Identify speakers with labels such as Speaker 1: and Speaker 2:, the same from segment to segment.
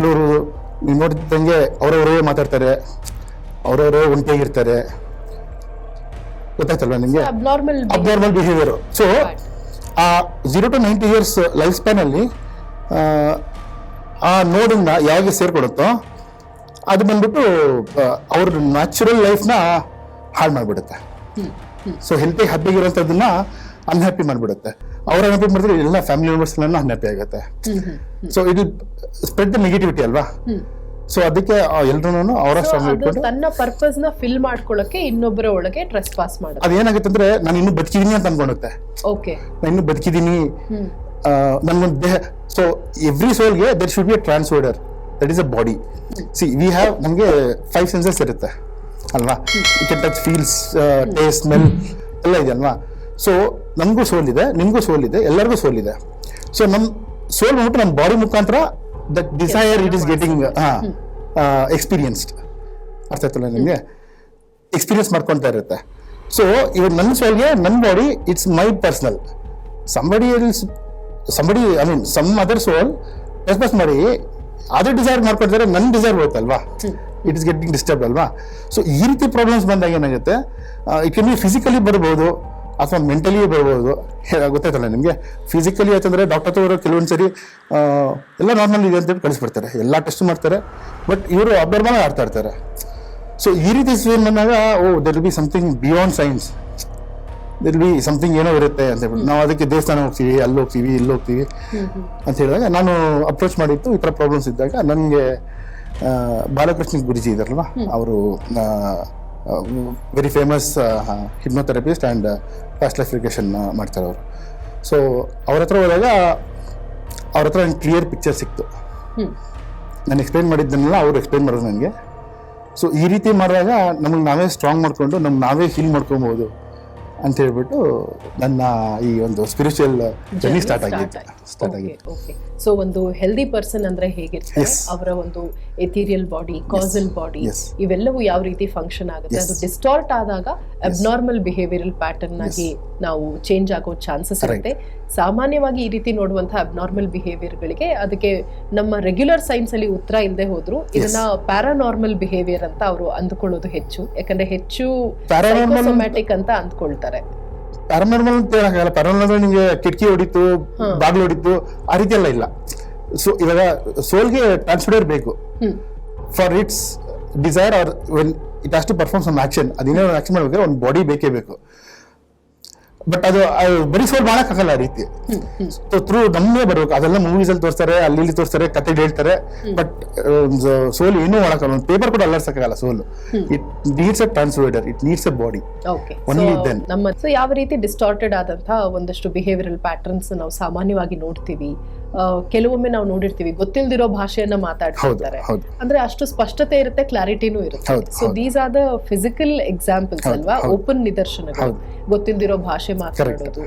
Speaker 1: ಕೆಲವರು ನೀವು ನೋಡಿದಂಗೆ ಅವರವರೇ ಮಾತಾಡ್ತಾರೆ ಅವರವರೇ ಒಂಟಿಯಾಗಿರ್ತಾರೆ. ಗೊತ್ತಾಯ್ತಲ್ವಾ ನಿಮಗೆ?
Speaker 2: ಅಬ್ನಾರ್ಮಲ್
Speaker 1: ಬಿಹೇವಿಯರ್ ಸೊ ಆ zero to ninety years life ಸ್ಪ್ಯಾನಲ್ಲಿ ಆ ನೋಡನ್ನ ಯಾವಾಗ ಸೇರ್ಕೊಡುತ್ತೋ ಅದು ಬಂದ್ಬಿಟ್ಟು ಅವ್ರ ನ್ಯಾಚುರಲ್ ಲೈಫ್ನ ಹಾಳು ಮಾಡಿಬಿಡುತ್ತೆ. ಸೊ ಹೆಲ್ತಿ ಹ್ಯಾಪಿಗಿರೋಂಥದ್ದನ್ನ ಅನ್ಹ್ಯಾಪಿ ಮಾಡಿಬಿಡುತ್ತೆ. ಅವ್ರ ಏನಪ್ಪ ಮಾಡಿದ್ರೆ ಎಲ್ಲ ಫ್ಯಾಮಿಲಿ ಮೆಂಬರ್ಸ್ ಅನ್ಹ್ಯಾಪಿ ಆಗುತ್ತೆ. ಸೊ ಇದು ಸ್ಪ್ರೆಡ್ ದ ನೆಗೆಟಿವಿಟಿ ಅಲ್ವಾ? ಸೊ ಅದಕ್ಕೆ ಎಲ್ಲರೂ ಅವರ
Speaker 2: ತನ್ನ ಪರ್ಪಸ್ನ ಫಿಲ್ ಮಾಡ್ಕೊಳ್ಳಕ್ಕೆ ಇನ್ನೊಬ್ಬರ ಒಳಗೆ ಟ್ರೆಸ್ ಪಾಸ್ ಮಾಡಿ
Speaker 1: ಅದೇನಾಗುತ್ತೆ ಅಂದ್ರೆ ನಾನು ಇನ್ನು ಬದುಕಿದೀನಿ ಅಂತ ಅನ್ಕೊಂಡುತ್ತೆ.
Speaker 2: ಓಕೆ
Speaker 1: ನಾನು ಇನ್ನು ಬದುಕಿದೀನಿ. ನನ್ಗೊಂದು ದೇಹ so every ಸೋಲ್ಗೆ there should be a transferrer that is a body see we have ನಮಗೆ ಫೈವ್ ಸೆನ್ಸಸ್ ಇರುತ್ತೆ. ಅಲ್ವಾ? You touch feels taste smell ಎಲ್ಲ ಇದೆ ಅಲ್ವಾ? ಸೊ ನಮಗೂ ಸೋಲಿದೆ ಇದೆ ನಿಮಗೂ ಸೋಲಿದೆ ಇದೆ ಎಲ್ಲರಿಗೂ ಸೋಲಿದೆ. ಇದೆ ಸೊ ನಮ್ಮ ಸೋಲ್ ಬಂದ್ಬಿಟ್ಟು ನಮ್ಮ ಬಾಡಿ ಮುಖಾಂತರ that desire it is getting experienced ಅರ್ಥ ಆಯ್ತಲ್ಲ ನಿಮಗೆ? ಎಕ್ಸ್ಪೀರಿಯನ್ಸ್ ಮಾಡ್ಕೊತಾ ಇರುತ್ತೆ. ಸೊ ಇವಾಗ ನನ್ನ ಸೋಲ್ಗೆ ನನ್ನ body it's my personal somebody somebody I mean some other soul express ಮಾಡಿ ಅದೇ ಡಿಸೈರ್ ಮಾಡ್ಕೊಳ್ತಾರೆ ನನ್ನ ಡಿಸೈರ್ ಹೋಯ್ತಲ್ವಾ? ಇಟ್ ಇಸ್ ಗೆಟಿಂಗ್ ಡಿಸ್ಟರ್ಬ್ ಅಲ್ವಾ? ಸೊ ಈ ರೀತಿ ಪ್ರಾಬ್ಲಮ್ಸ್ ಬಂದಾಗ ಏನಾಗುತ್ತೆ? ಇಟ್ ಕೆನ್ ಬಿ ಫಿಸಿಕಲಿ ಬರ್ಬೋದು. ಅಥವಾ ಮೆಂಟಲಿ ಬರ್ಬೋದು ಗೊತ್ತಾಯ್ತಲ್ಲ ನಿಮಗೆ? ಫಿಸಿಕಲಿ ಆಯ್ತಂದ್ರೆ ಡಾಕ್ಟರ್ ತೋರು ಕೆಲವೊಂದು ಸರಿ ಎಲ್ಲ ನಾರ್ಮಲ್ ಇದೆ ಅಂತೇಳಿ ಕಳಿಸ್ಬಿಡ್ತಾರೆ. ಎಲ್ಲ ಟೆಸ್ಟ್ ಮಾಡ್ತಾರೆ. ಬಟ್ ಇವರು ಅಬ್ಬರ್ಮಾನ ಆಡ್ತಾ ಇರ್ತಾರೆ. ಸೊ ಈ ರೀತಿ ಸಿಚುವೇಶನ್ ಬಂದಾಗ ಓ there be something beyond science there be something ಏನೋ ಇರುತ್ತೆ ಅಂತ ಹೇಳ್ಬಿಟ್ಟು. ನಾವು ಅದಕ್ಕೆ ದೇವಸ್ಥಾನ ಹೋಗ್ತೀವಿ ಅಲ್ಲಿ ಹೋಗ್ತೀವಿ ಇಲ್ಲಿ ಹೋಗ್ತೀವಿ ಅಂತ ಹೇಳಿದಾಗ ನಾನು ಅಪ್ರೋಚ್ ಮಾಡಿತ್ತು ಈ ಥರ ಪ್ರಾಬ್ಲಮ್ಸ್ ಇದ್ದಾಗ ನನಗೆ ಬಾಲಕೃಷ್ಣ ಗುರುಜಿ ಇದಾರಲ್ವ ಅವರು very famous hypnotherapist and fast ಲೈಫಿಕೇಶನ್ ಮಾಡ್ತಾರೆ ಅವರು. ಸೊ ಅವ್ರ ಹತ್ರ ಹೋದಾಗ ಅವ್ರ ಹತ್ರ ನಂಗೆ ಕ್ಲಿಯರ್ ಪಿಕ್ಚರ್ ಸಿಕ್ತು. ನಾನು ಎಕ್ಸ್ಪ್ಲೈನ್ ಮಾಡಿದ್ದನ್ನೆಲ್ಲ ಅವ್ರು ಎಕ್ಸ್ಪ್ಲೈನ್ ಮಾಡೋದು ನನಗೆ. ಸೊ ಈ ರೀತಿ ಮಾಡಿದಾಗ ನಮಗೆ ನಾವೇ ಸ್ಟ್ರಾಂಗ್ ಮಾಡಿಕೊಂಡು ನಮ್ಗೆ ನಾವೇ ಹೀಲ್ ಮಾಡ್ಕೊಬೋದು ಅಂತ ಹೇಳ್ಬಿಟ್ಟು ನನ್ನ ಈ ಒಂದು ಸ್ಪಿರಿಚುವಲ್ ಜರ್ನಿ ಸ್ಟಾರ್ಟ್ ಆಗಿತ್ತು. ಸ್ಟಾರ್ಟ್ ಆಗಿತ್ತು.
Speaker 2: ಓಕೆ ಸೊ ಒಂದು ಹೆಲ್ದಿ ಪರ್ಸನ್ ಅಂದ್ರೆ ಹೇಗಿರ್ತಾರೆ? ಅವರ ಒಂದು ಎಥೀರಿಯಲ್ ಬಾಡಿ ಕಾಸಲ್ ಬಾಡಿ. ಇವೆಲ್ಲವೂ ಯಾವ ರೀತಿ ಫಂಕ್ಷನ್ ಆಗುತ್ತೆ? ಅದು ಡಿಸ್ಟಾರ್ಟ್ ಆದಾಗ ಅಬ್ನಾರ್ಮಲ್ ಬಿಹೇವಿಯರಲ್ ಪ್ಯಾಟರ್ನ್ ಆಗಿ ನಾವು ಚೇಂಜ್ ಆಗೋ ಚಾನ್ಸಸ್ ಇರುತ್ತೆ. ಸಾಮಾನ್ಯವಾಗಿ ಈ ರೀತಿ ನೋಡುವಂತಹ ಅಬ್ನಾರ್ಮಲ್ ಬಿಹೇವಿಯರ್ಗಳಿಗೆ ಅದಕ್ಕೆ ನಮ್ಮ ರೆಗ್ಯುಲರ್ ಸೈನ್ಸ್ ಅಲ್ಲಿ ಉತ್ತರ ಇಲ್ಲದೆ ಹೋದ್ರು ಇದನ್ನ ಪ್ಯಾರಾನಾರ್ಮಲ್ ಬಿಹೇವಿಯರ್ ಅಂತ ಅವರು ಅಂದ್ಕೊಳ್ಳೋದು ಹೆಚ್ಚು. ಯಾಕಂದ್ರೆ ಹೆಚ್ಚು ಅಂತ ಅಂದ್ಕೊಳ್ತಾರೆ.
Speaker 1: ಪ್ಯಾರಾನಾರ್ಮಲ್ ಅಂತ ಹೇಳಕ್ಕಾಗಲ್ಲ. ಪ್ಯಾರಾನಾರ್ಮಲ್ ನಿಮಗೆ ಕಿಟಕಿ ಹೊಡಿತು ಬಾಗಿಲು ಹೊಡಿತು ಆ ರೀತಿ ಎಲ್ಲ ಇಲ್ಲ. ಸೊ ಇವಾಗ ಸೋಲ್ಗೆ ಟ್ರಾನ್ಸ್ಫರ್ ಬೇಕು. For its desire are when it has to perform some action ಅದೇನೋ ಆಕ್ಷನ್ ಮಾಡ್ಬೇಕಾದ್ರೆ ಒಂದು ಬಾಡಿ ಬೇಕೇ ಬೇಕು. ಬಟ್ ಅದು ಬರೀ ಸೋಲ್ ಮಾಡಕ್ಕಾಗಲ್ಲ ಆ ರೀತಿ. ಸೊ ಥ್ರೂ ನಮ್ಮೇ ಬರ್ಬೇಕು. ಅದೆಲ್ಲ ಮೂವೀಸ್ ಅಲ್ಲಿ ತೋರಿಸ್ತಾರೆ ಅಲ್ಲಿ ಇಲ್ಲಿ ತೋರಿಸ್ತಾರೆ ಕತೆ ಹೇಳ್ತಾರೆ. ಬಟ್ ಸೋಲ್ ಏನೂ ಮಾಡಕ್ಕಾಗಲ್ಲ. ಒಂದು ಪೇಪರ್ ಕೂಡ ಅಲ್ಲಾಡ್ಸಕ್ಕಾಗಲ್ಲ soul it needs a transferrer it needs a body
Speaker 2: okay
Speaker 1: then.
Speaker 2: ನಮ್ಮ ಸೊ ಯಾವ ರೀತಿ ಡಿಸ್ಟಾರ್ಟೆಡ್ ಆದಂತಹ ಒಂದಷ್ಟು ಬಿಹೇವಿಯರಲ್ ಪ್ಯಾಟರ್ನ್ಸ್ ನಾವು ಸಾಮಾನ್ಯವಾಗಿ ನೋಡ್ತೀವಿ? ಕೆಲವೊಮ್ಮೆ ನಾವು ನೋಡಿರ್ತೀವಿ ಗೊತ್ತಿಲ್ದಿರೋ ಭಾಷೆಯನ್ನ ಮಾತಾಡ್ತಿರ್ತಾರೆ. ಅಂದ್ರೆ ಅಷ್ಟು ಸ್ಪಷ್ಟತೆ ಇರುತ್ತೆ ಕ್ಲಾರಿಟಿನೂ ಇರುತ್ತೆ. So these are the physical examples ಅಲ್ವಾ? ಓಪನ್ ನಿದರ್ಶನಗಳು. ಗೊತ್ತಿಲ್ದಿರೋ ಭಾಷೆ ಮಾತಾಡೋದು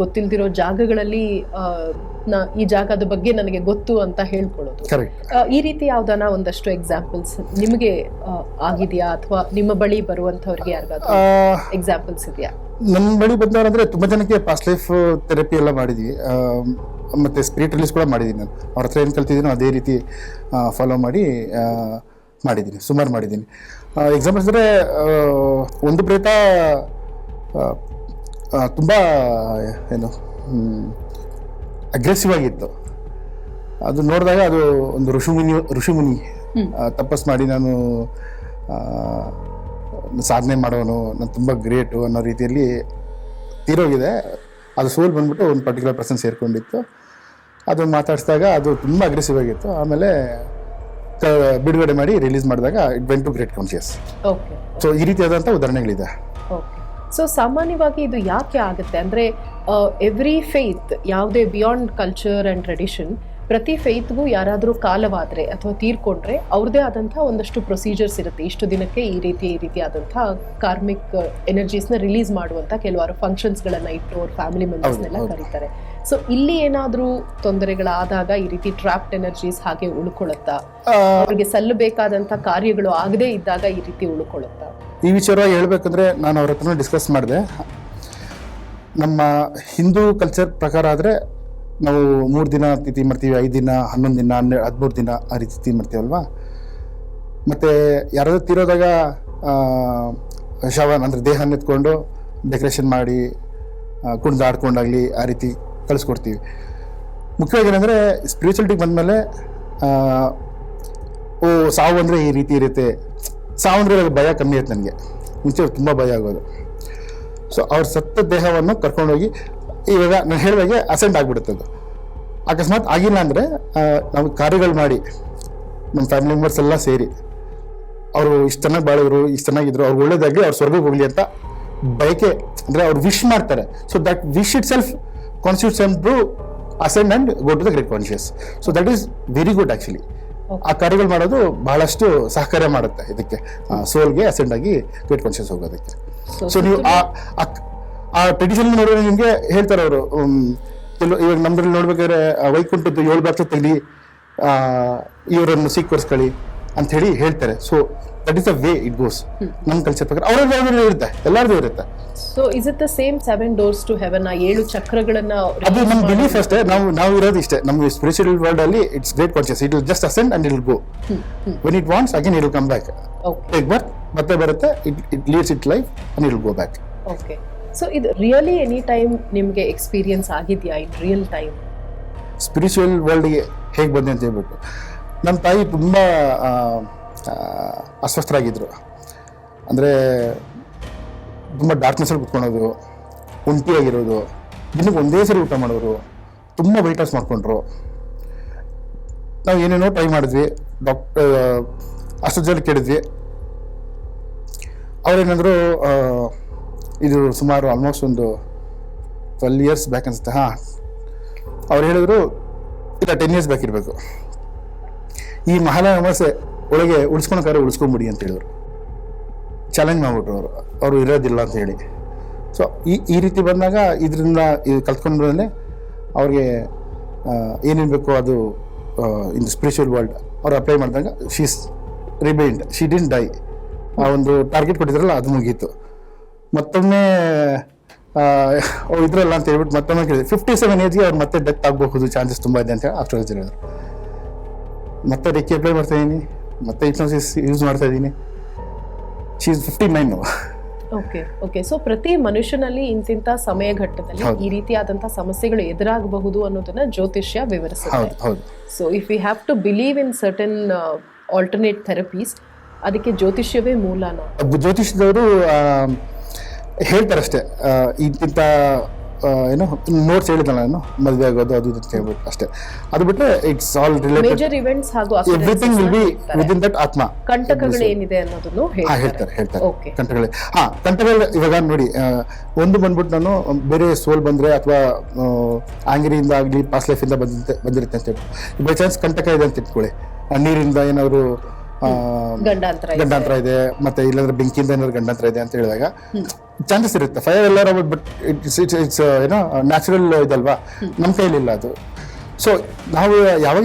Speaker 2: ಗೊತ್ತಿಲ್ದಿರೋ ಜಾಗಗಳಲ್ಲಿ ಈ ಜಾಗದ ಬಗ್ಗೆ ನನಗೆ ಗೊತ್ತು ಅಂತ ಹೇಳ್ಕೊಳ್ಳೋದು. ಈ ರೀತಿ ಯಾವ್ದಾನ ಒಂದಷ್ಟು ಎಕ್ಸಾಂಪಲ್ಸ್ ನಿಮಗೆ ಆಗಿದೆಯಾ? ಅಥವಾ ನಿಮ್ಮ ಬಳಿ ಬರುವಂತವ್ರಿಗೆ ಯಾರಿಗಾದ್ರೂ ಎಕ್ಸಾಂಪಲ್ಸ್ ಇದೆಯಾ?
Speaker 1: ನನ್ನ ಬಳಿ ಬಂದವರಂದ್ರೆ ತುಂಬಾ ಜನಕ್ಕೆ ಪಾಸ್ಟ್ ಲೈಫ್ ಥೆರಪಿ ಎಲ್ಲ ಮಾಡಿದ್ವಿ. ಮತ್ತೆ ಸ್ಪಿರಿಟ್ ರಿಲೀಸ್ ಕೂಡ ಮಾಡಿದ್ದೀನಿ ನಾನು. ಅವ್ರ ಹತ್ರ ಏನು ಕಲ್ತಿದ್ದೀನೋ ಅದೇ ರೀತಿ ಫಾಲೋ ಮಾಡಿ ಮಾಡಿದ್ದೀನಿ ಸುಮಾರು ಮಾಡಿದ್ದೀನಿ ಎಕ್ಸಾಂಪಲ್ಸ್ ಅಂದರೆ ಒಂದು ಪ್ರೇತ ತುಂಬ ಏನು ಅಗ್ರೆಸಿವ್ ಆಗಿತ್ತು. ಅದು ನೋಡಿದಾಗ ಅದು ಒಂದು ಋಷಿಮುನಿ ಋಷಿಮುನಿ ತಪಸ್ ಮಾಡಿ ನಾನು ಸಾಧನೆ ಮಾಡೋನು ನಾನು ತುಂಬ ಗ್ರೇಟು ಅನ್ನೋ ರೀತಿಯಲ್ಲಿ ತೀರೋಗಿದೆ. ಅದು ಸೋಲ್ ಬಂದ್ಬಿಟ್ಟು ಒಂದು ಪರ್ಟಿಕ್ಯುಲರ್ ಪರ್ಸನ್ ಸೇರ್ಕೊಂಡಿತ್ತು. ಅದು ಮಾತಾಡಿಸಿದಾಗ ಅದು ತುಂಬ ಅಗ್ರೆಸಿವ್ ಆಗಿತ್ತು. ಆಮೇಲೆ ಬಿಡುಗಡೆ ಮಾಡಿ ರಿಲೀಸ್ ಮಾಡಿದಾಗ it went to great conscious
Speaker 2: okay
Speaker 1: so ಈ ರೀತಿಯಾದಂಥ ಉದಾಹರಣೆಗಳಿದೆ.
Speaker 2: ಓಕೆ ಸೊ ಸಾಮಾನ್ಯವಾಗಿ ಇದು ಯಾಕೆ ಆಗುತ್ತೆ ಅಂದ್ರೆ ಎವ್ರಿ ಫೇತ್ ಯಾವುದೇ ಬಿಯಾಂಡ್ ಕಲ್ಚರ್ ಅಂಡ್ ಟ್ರೆಡಿಷನ್ ಪ್ರತಿ ಫೇತ್ಗೂ ಯಾರಾದರೂ ಕಾಲವಾದರೆ ಅಥವಾ ತೀರ್ಕೊಂಡ್ರೆ ಅವ್ರದೇ ಆದಂಥ ಒಂದಷ್ಟು ಪ್ರೊಸೀಜರ್ಸ್ ಇರುತ್ತೆ. ಇಷ್ಟು ದಿನಕ್ಕೆ ಈ ರೀತಿ ಈ ರೀತಿ ಆದಂಥ ಕಾರ್ಮಿಕ್ ಎನರ್ಜೀಸ್ನ ರಿಲೀಸ್ ಮಾಡುವಂಥ ಕೆಲವಾರು ಫಂಕ್ಷನ್ಸ್ಗಳನ್ನು ಇಟ್ಟು ಅವ್ರ ಫ್ಯಾಮಿಲಿ ಮೆಂಬರ್ಸ್ನೆಲ್ಲ. ಕರೀತಾರೆ. ಸೊ ಇಲ್ಲಿ ಏನಾದರೂ ತೊಂದರೆಗಳಾದಾಗ ಈ ರೀತಿ ಟ್ರಾಪ್ಡ್ ಎನರ್ಜೀಸ್ ಹಾಗೆ ಉಳ್ಕೊಳ್ಳುತ್ತಾ? ಅವರಿಗೆ ಸಲ್ಲಬೇಕಾದಂತ ಕಾರ್ಯಗಳು ಆಗದೇ ಇದ್ದಾಗ ಈ ರೀತಿ ಉಳ್ಕೊಳ್ಳುತ್ತಾ?
Speaker 1: ಈ ವಿಚಾರ ಹೇಳ್ಬೇಕಂದ್ರೆ ನಾನು ಅವ್ರ ಹತ್ರ ಡಿಸ್ಕಸ್ ಮಾಡಿದೆ. ನಮ್ಮ ಹಿಂದೂ ಕಲ್ಚರ್ ಪ್ರಕಾರ ಆದರೆ ನಾವು ಮೂರು ದಿನ ತಿಥಿ ಮಾಡ್ತೀವಿ ಐದು ದಿನ ಹನ್ನೊಂದು ದಿನ ಹನ್ನೆರಡು ಹದಿಮೂರು ದಿನ ಆ ರೀತಿ ತಿಥಿ ಮಾಡ್ತೀವಲ್ವಾ? ಮತ್ತು ಯಾರಾದರೂ ತೀರೋದಾಗ ಶವನ ಅಂದರೆ ದೇಹ ಎತ್ಕೊಂಡು ಡೆಕೋರೇಷನ್ ಮಾಡಿ ಕುಣಿದಾಡ್ಕೊಂಡಾಗಲಿ ಆ ರೀತಿ ಕಳಿಸ್ಕೊಡ್ತೀವಿ. ಮುಖ್ಯವಾಗಿ ಏನಂದರೆ ಸ್ಪಿರಿಚುಲಿಟಿಗೆ ಬಂದಮೇಲೆ ಓ, ಸಾವು ಅಂದರೆ ಈ ರೀತಿ ಇರುತ್ತೆ. ಸಾವು ಅಂದರೆ ಭಯ ಕಮ್ಮಿ ಆಯ್ತು ನನಗೆ. ಮುಂಚೆ ತುಂಬ ಭಯ ಆಗೋದು. ಸೊ ಅವ್ರ ಸತ್ತ ದೇಹವನ್ನು ಕರ್ಕೊಂಡೋಗಿ, ಇವಾಗ ನಾನು ಹೇಳಿದಾಗೆ ಅಸೆಂಟ್ ಆಗಿಬಿಡುತ್ತೆ ಅದು. ಅಕಸ್ಮಾತ್ ಆಗಿಲ್ಲ ಅಂದರೆ ನಾವು ಕಾರ್ಯಗಳು ಮಾಡಿ ನಮ್ಮ ಫ್ಯಾಮಿಲಿ ಮೆಂಬರ್ಸ್ ಎಲ್ಲ ಸೇರಿ, ಅವರು ಇಷ್ಟು ಚೆನ್ನಾಗಿ ಬಾಳಿದ್ರು, ಇಷ್ಟು ಚೆನ್ನಾಗಿದ್ರು ಅವ್ರು ಒಳ್ಳೇದಾಗಲಿ, ಅವ್ರು ಸ್ವರ್ಗಕ್ಕೆ ಹೋಗಲಿ ಅಂತ ಬಯಕೆ, ಅಂದರೆ ಅವ್ರು ವಿಶ್ ಮಾಡ್ತಾರೆ. So that wish itself constitutes to ascend and go to the great conscious so that is very good actually ಆ ಕಾರ್ಯಗಳು ಮಾಡೋದು ಬಹಳಷ್ಟು ಸಹಕಾರ್ಯ ಮಾಡುತ್ತೆ ಇದಕ್ಕೆ. ಸೋಲ್ಗೆ ಅಸೆಂಡ್ ಆಗಿ ಗ್ರೇಟ್ ಕಾನ್ಶಿಯಸ್ ಹೋಗೋದಕ್ಕೆ. ಸೊ ನೀವು ಆ ಆ- ಟ್ರೆಡಿಷನ್ ನೋಡಿದ್ರೆ ನಿಮಗೆ ಹೇಳ್ತಾರೆ ಅವರು ಇವಾಗ ನಮ್ದ್ರಲ್ಲಿ ನೋಡ್ಬೇಕಾದ್ರೆ ವೈಕುಂಠದ್ದು ಏಳು ಬಾಕ್ಲು ತೆಗಲಿ ಇವರನ್ನು ಸ್ವೀಕರಿಸ್ಕೊಳ್ಳಿ. ಅಂತ ಹೇಳಿ ಹೇಳ್ತಾರೆ so that is a way it goes ನಮ್ ಕಲ್ಚರ್ ಪ್ರಕಾರ ಅವ್ರದ್ದು ಇರುತ್ತೆ ಎಲ್ಲರದು ಇರುತ್ತೆ.
Speaker 2: So is it the same seven doors to heaven ಆ ಏಳು ಚಕ್ರಗಳನ್ನ
Speaker 1: ಅದು ನಮ್ಮ ಬಿಲೀಫ್ ಅಷ್ಟೇ. ನಾವು ನಾವು ಇರೋದು ಇಷ್ಟೇ. ನಮ್ಗೆ ಸ್ಪಿರಿಚುವಲ್ ವರ್ಲ್ಡ್ ಅಲ್ಲಿ it's great conscious it will just ascend and it will go when it wants again it will come back
Speaker 2: okay
Speaker 1: take birth ಮತ್ತೆ ಬರುತ್ತೆ it it leads it life and it will go back
Speaker 2: okay so ಇದು really any time ನಿಮಗೆ experience ಆಗಿದೆಯಾ in real time
Speaker 1: spiritual ವರ್ಲ್ಡ್ಗೆ ಹೇಗೆ ಬಂದೆ ಅಂತ ಹೇಳ್ಬಿಟ್ಟು. ನಮ್ಮ ತಾಯಿ ತುಂಬ ಅಸ್ವಸ್ಥರಾಗಿದ್ದರು ಅಂದರೆ ತುಂಬ ಡಾರ್ಕ್ನೆಸ್ಸಲ್ಲಿ ಕುತ್ಕೊಳೋದು ಒಂಟಿಯಾಗಿರೋದು, ದಿನಕ್ಕೆ ಒಂದೇ ಸರಿ ಊಟ ಮಾಡೋರು, ತುಂಬ ವೈಟ್ ಲಾಸ್ ಮಾಡಿಕೊಂಡ್ರು. ನಾವು ಏನೇನೋ ಟ್ರೈ ಮಾಡಿದ್ವಿ ಡಾಕ್ಟರ್ ಅಷ್ಟು ಜನ ಕೇಳಿದ್ವಿ. ಅವ್ರೇನಂದ್ರು ಇದು ಸುಮಾರು ಆಲ್ಮೋಸ್ಟ್ ಒಂದು ಟ್ವೆಲ್ ಇಯರ್ಸ್ ಬ್ಯಾಕ್ ಅನಿಸುತ್ತೆ, ಹಾಂ. ಅವ್ರು ಹೇಳಿದ್ರು, ಇಲ್ಲ ಟೆನ್ ಇಯರ್ಸ್ ಬ್ಯಾಕ್ ಇರಬೇಕು. ಈ ಮಹಾಲಯ ಅಮಾವಾಸ್ಯೆ ಒಳಗೆ ಉಳಿಸ್ಕೊಳಕಾರೆ ಉಳಿಸ್ಕೊಂಬಿಡಿ ಅಂತ ಹೇಳಿದ್ರು. ಚಾಲೆಂಜ್ ಮಾಡ್ಬಿಟ್ರು ಅವರು. ಅವರು ಇರೋದಿಲ್ಲ ಅಂತ ಹೇಳಿ. ಸೊ ಈ ಈ ರೀತಿ ಬಂದಾಗ ಇದರಿಂದ ಇದು ಕಲ್ತ್ಕೊಂಡ್ಮೇಲೆ ಅವ್ರಿಗೆ ಏನೇನು ಬೇಕೋ ಅದು ಇನ್ ಸ್ಪಿರಿಚುವಲ್ ವರ್ಲ್ಡ್ ಅವ್ರು ಅಪ್ಲೈ ಮಾಡಿದಾಗ she's rebind she didn't die ಆ ಒಂದು ಟಾರ್ಗೆಟ್ ಕೊಟ್ಟಿದ್ರಲ್ಲ, ಅದು ಮುಗೀತು. ಮತ್ತೊಮ್ಮೆ ಇದ್ರಲ್ಲ ಅಂತ ಹೇಳ್ಬಿಟ್ಟು ಮತ್ತೊಮ್ಮೆ ಕೇಳಿದೆ ಫಿಫ್ಟಿ ಸೆವೆನ್ ಏಜ್ಗೆ ಅವ್ರು ಮತ್ತೆ ಡೆತ್ ಆಗಬಹುದು ಚಾನ್ಸಸ್ ತುಂಬ ಇದೆ ಅಂತ ಹೇಳಿ ಆಸ್ಟ್ರಾಲಜಿ ಹೇಳಿದ್ರು. ಮತ್ತೆ ರೆಕ್ಕಿ ಅಪ್ಲೈ ಮಾಡ್ತಾ ಇದ್ದೀನಿ ಮತ್ತೆ ಇಪ್ನೋಸಿಸ್ ಯೂಸ್ ಮಾಡ್ತಾ ಇದ್ದೀನಿ she is fifty nine
Speaker 2: okay okay so ಪ್ರತಿ ಮನುಷ್ಯನಲ್ಲಿ ಇಂತಿಂತ ಸಮಯ ಘಟ್ಟದಲ್ಲಿ ಈ ರೀತಿಯಾದಂತಹ ಸಮಸ್ಯೆಗಳು ಎದುರಾಗಬಹುದು ಅನ್ನೋದನ್ನ ಜ್ಯೋತಿಷ್ಯ ವಿವರಿಸುತ್ತೆ.
Speaker 1: ಹೌದು ಹೌದು.
Speaker 2: So if you have to believe in certain alternate therapies ಅದಕ್ಕೆ ಜ್ಯೋತಿಷ್ಯವೇ ಮೂಲನ?
Speaker 1: ಜ್ಯೋತಿಷ್ಯದವರು ಹೇಳ್ತಾರಷ್ಟೇ ಇಂತಿಂತ ಏನು ನೋಟ್ಸ್ ಹೇಳಿದ್ನಲ್ಲ ನಾನು ಮದುವೆ ಆಗೋದು ಅದು ಇದು ಅಂತ ಹೇಳ್ಬಿಟ್ಟು ಅಷ್ಟೇ. ಅದು ಬಿಟ್ಟರೆ ಇಟ್ಸ್ ಆಲ್ ರಿಲೇಟೆಡ್
Speaker 2: ಇವೆಂಟ್ಸ್ ಹಾಗೂ
Speaker 1: everything will be within that ಆತ್ಮ.
Speaker 2: ಕಂಟಕಗಳು ಏನಿದೆ ಅನ್ನೋದನ್ನು
Speaker 1: ಹಾ
Speaker 2: ಹೇಳ್ತಾರೆ.
Speaker 1: ಹೇಳ್ತಾರೆ
Speaker 2: ಓಕೆ
Speaker 1: ಕಂಟಕಗಳು. ಹಾ ಕಂಠಗಳು ಇವಾಗ ನೋಡಿ ಆ, ಒಂದು ಬಂದ್ಬಿಟ್ಟು ನಾನು ಬೇರೆ ಸೋಲ್ ಬಂದ್ರೆ ಅಥವಾ ಆಂಗಿರಿಯಿಂದ ಆಗಲಿ ಪಾಸ್ ಲೈಫಿಂದ ಬಂದಿರುತ್ತೆ ಬಂದಿರುತ್ತೆ ಅಂತ ಹೇಳ್ಬಿಟ್ಟು. ಬೈ ಚಾನ್ಸ್ ಕಂಟಕ ಇದೆ ಅಂತ ಇಟ್ಕೊಳ್ಳಿ. ಆ, ನೀರಿಂದ ಏನಾದ್ರು
Speaker 2: ಗಂಡಾಂತರ ಇದೆ.
Speaker 1: ಮತ್ತೆ ಇಲ್ಲಾಂದ್ರೆ ಬೆಂಕಿಯಿಂದ ಏನಾದ್ರು ಗಂಡಾಂತರ ಇದೆ ಅಂತ ಹೇಳಿದಾಗ ಚಾನ್ಸಸ್ ಇರುತ್ತೆ. ಫೈರ್ ಎಲ್ಲರ ಬಟ್ ಇಟ್ಸ್ ಇಟ್ಸ್ ಇಟ್ಸ್ ಏನೋ ನ್ಯಾಚುರಲ್ ಇದಲ್ವಾ? ನಮ್ಮ ಕೈಲಿಲ್ಲ ಅದು. ಸೊ ನಾವು ಯಾವಾಗ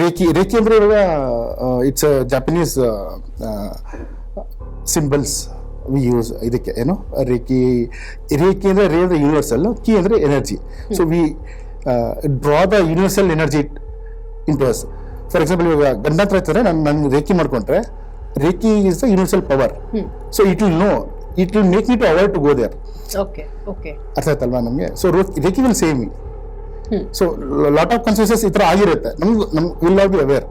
Speaker 1: ರೇಖಿ ರೇಖಿ ಅಂದ್ರೆ ಇವಾಗ it's Japanese symbols we use ಇದಕ್ಕೆ ಏನು? ರೇಖಿ ರೇಖಿ ಅಂದರೆ ರೇ ಅಂದರೆ ಯೂನಿವರ್ಸಲ್ ಕಿ ಅಂದರೆ energy so we draw the universal energy in to us for example ಇವಾಗ ಗಂಡಾಂತರ ಇರ್ತಾರೆ ನಾನು ರೇಖಿ ಮಾಡ್ಕೊಂಡ್ರೆ reiki is the universal power so it will know it will make me to avoid to go there
Speaker 2: okay okay
Speaker 1: ಅರ್ಥ ಆಯ್ತಲ್ವಾ ನಮಗೆ? So reiki will save me. So lot of conscious ಈ ಥರ ಆಗಿರುತ್ತೆ. ನಮ್ಗೆ ನಮ್ will of be aware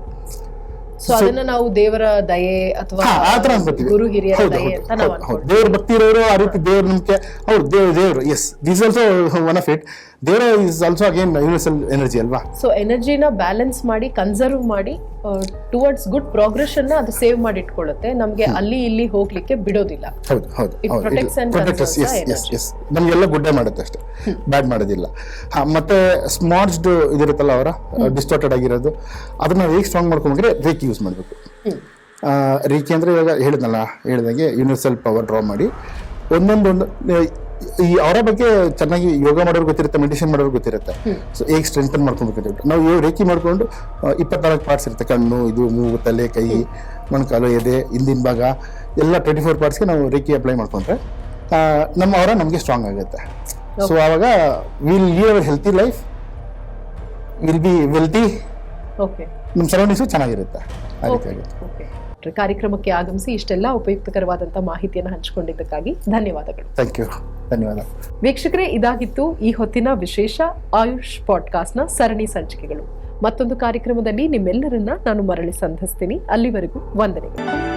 Speaker 2: so ಅದನ್ನ ನಾವು ದೇವರ ದಯೆ ಅಥವಾ
Speaker 1: ಆ ಥರ ಅನ್ಕೋತೀವಿ
Speaker 2: ಗುರು ಹಿರಿಯರ ದಯೆ ಅಂತ ನಾವು
Speaker 1: ಹೌದು, ಹೌದು. ದೇವ್ರ ಭಕ್ತಿ ಇರೋರು ಆ ರೀತಿ ದೇವ್ರ ನಂಬಿಕೆ ಹೌದು ದೇವ್ರ ದೇವ್ರು yes this also one of it ದೇವರ is also again universal energy ಅಲ್ವಾ?
Speaker 2: ಸೊ ಎನರ್ಜಿನ ಬ್ಯಾಲೆನ್ಸ್ ಮಾಡಿ ಕನ್ಸರ್ವ್ ಮಾಡಿ ಟುವರ್ಡ್ಸ್ ಗುಡ್ ಪ್ರೋಗ್ರೆಷನ್ ಅನ್ನ ಅದು ಸೇವ್ ಮಾಡಿ ಇಟ್ಕೊಳ್ಳುತ್ತೆ. ನಮಗೆ ಅಲ್ಲಿ ಇಲ್ಲಿ ಹೋಗ್ಲಿಕ್ಕೆ ಬಿಡೋದಿಲ್ಲ.
Speaker 1: ಹೌದು ಹೌದು ನಮಗೆಲ್ಲ ಗುಡ್ಡೆ ಮಾಡುತ್ತೆ ಅಷ್ಟೇ. ಬ್ಯಾಡ್ ಮಾಡೋದಿಲ್ಲ. ಹಾ ಮತ್ತೆ ಸ್ಮಾರ್ಜ್ಡ್ ಇದಿರುತ್ತಲ್ಲ ಅವರ? ಡಿಸ್ಟೋರ್ಟೆಡ್ ಆಗಿರೋದು. ಅದನ್ನ ಹೇಗೆ ಸ್ಟ್ರಾಂಗ್ ಮಾಡ್ಕೊಂಡ್ರೆ ರೇಕ್ ಯೂಸ್ ಮಾಡಬೇಕು. ರೀಕ್ ಅಂದ್ರೆ ಇವಾಗ ಹೇಳಿದ್ನಲ್ಲ ಹೇಳಿದಂಗೆ ಯೂನಿವರ್ಸಲ್ ಪವರ್ ಡ್ರಾ ಮಾಡಿ ಒಂದೊಂದು ಒಂದು ಈ ಅವರ ಬಗ್ಗೆ ಚೆನ್ನಾಗಿ ಯೋಗ ಮಾಡೋರು ಗೊತ್ತಿರುತ್ತೆ ಮೆಡಿಟೇಷನ್ ಮಾಡೋರು ಗೊತ್ತಿರುತ್ತೆ. ಸೊ ಹೇಗೆ ಸ್ಟ್ರೆಂಥನ್ ಮಾಡ್ಕೊಬೇಕು ನಾವು ರೇಖಿ ಮಾಡಿಕೊಂಡು ಇಪ್ಪತ್ನಾಲ್ಕು ಪಾರ್ಟ್ಸ್ ಇರುತ್ತೆ. ಕಣ್ಣು ಇದು ಮೂಗು ತಲೆ ಕೈ ಮೊಣಕಾಲು ಎದೆ ಹಿಂದಿನ ಭಾಗ ಎಲ್ಲ ಟ್ವೆಂಟಿ ಫೋರ್ ಪಾರ್ಟ್ಸ್ಗೆ ನಾವು ರೇಖಿ ಅಪ್ಲೈ ಮಾಡ್ಕೊಂಡ್ರೆ ನಮ್ಮ ಅವರ ನಮಗೆ ಸ್ಟ್ರಾಂಗ್ ಆಗುತ್ತೆ. ಸೊ ಆವಾಗ will live our healthy life will be wealthy
Speaker 2: okay
Speaker 1: ನಮ್ಮ ಸರೌಂಡಿಂಗ್ಸು ಚೆನ್ನಾಗಿರುತ್ತೆ. ಆ ರೀತಿಯಾಗಿ
Speaker 2: ಓಕೆ ಕಾರ್ಯಕ್ರಮಕ್ಕೆ ಆಗಮಿಸಿ ಇಷ್ಟೆಲ್ಲ ಉಪಯುಕ್ತಕರವಾದಂಥ ಮಾಹಿತಿಯನ್ನು ಹಂಚಿಕೊಂಡಿದ್ದಕ್ಕಾಗಿ ಧನ್ಯವಾದಗಳು.
Speaker 1: ಥ್ಯಾಂಕ್ ಯು ಧನ್ಯವಾದ.
Speaker 2: ವೀಕ್ಷಕರೇ ಇದಾಗಿತ್ತು ಈ ಹೊತ್ತಿನ ವಿಶೇಷ ಆಯುಷ್ ಪಾಡ್ಕಾಸ್ಟ್ನ ಸರಣಿ ಸಂಚಿಕೆಗಳು. ಮತ್ತೊಂದು ಕಾರ್ಯಕ್ರಮದಲ್ಲಿ ನಿಮ್ಮೆಲ್ಲರನ್ನ ನಾನು ಮರಳಿ ಸಂಧಿಸ್ತೀನಿ. ಅಲ್ಲಿವರೆಗೂ ವಂದನೆಗಳು.